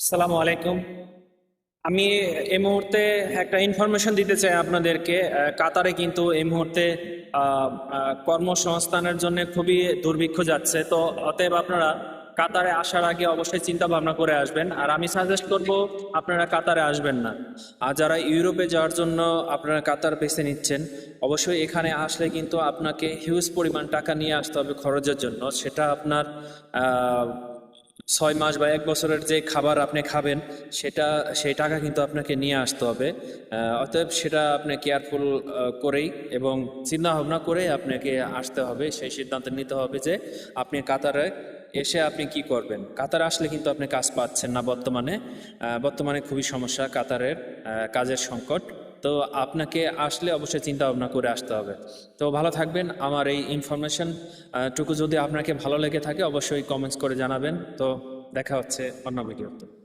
আসসালামু আলাইকুম। আমি এই মুহূর্তে একটা ইনফরমেশন দিতে চাই আপনাদেরকে। কাতারে কিন্তু এই মুহূর্তে কর্মসংস্থানের জন্য খুবই দুর্ভিক্ষ যাচ্ছে। তো অতএব আপনারা কাতারে আসার আগে অবশ্যই চিন্তা ভাবনা করে আসবেন। আর আমি সাজেস্ট করব, আপনারা কাতারে আসবেন না। আর যারা ইউরোপে যাওয়ার জন্য আপনারা কাতার বেছে নিচ্ছেন, অবশ্যই এখানে আসলে কিন্তু আপনাকে হিউজ পরিমাণ টাকা নিয়ে আসতে হবে খরচের জন্য। সেটা আপনার ছয় মাস বা এক বছরের যে খাবার আপনি খাবেন, সেটা, সেই টাকা কিন্তু আপনাকে নিয়ে আসতে হবে। অতএব সেটা আপনি কেয়ারফুল করেই এবং চিন্তা ভাবনা করে আপনাকে আসতে হবে। সেই সিদ্ধান্ত নিতে হবে যে আপনি কাতারে এসে আপনি কি করবেন। কাতার আসলে কিন্তু আপনি কাজ পাচ্ছেন না বর্তমানে। বর্তমানে খুবই সমস্যা কাতারের কাজের সংকট। তো আপনাকে আসলে অবশ্যই চিন্তা ভাবনা করে আসতে হবে। তো ভালো থাকবেন। আমার এই ইনফরমেশন টুকু যদি আপনাকে ভালো লেগে থাকে, অবশ্যই কমেন্টস করে জানাবেন। তো দেখা হচ্ছে অন্য ভিডিওতে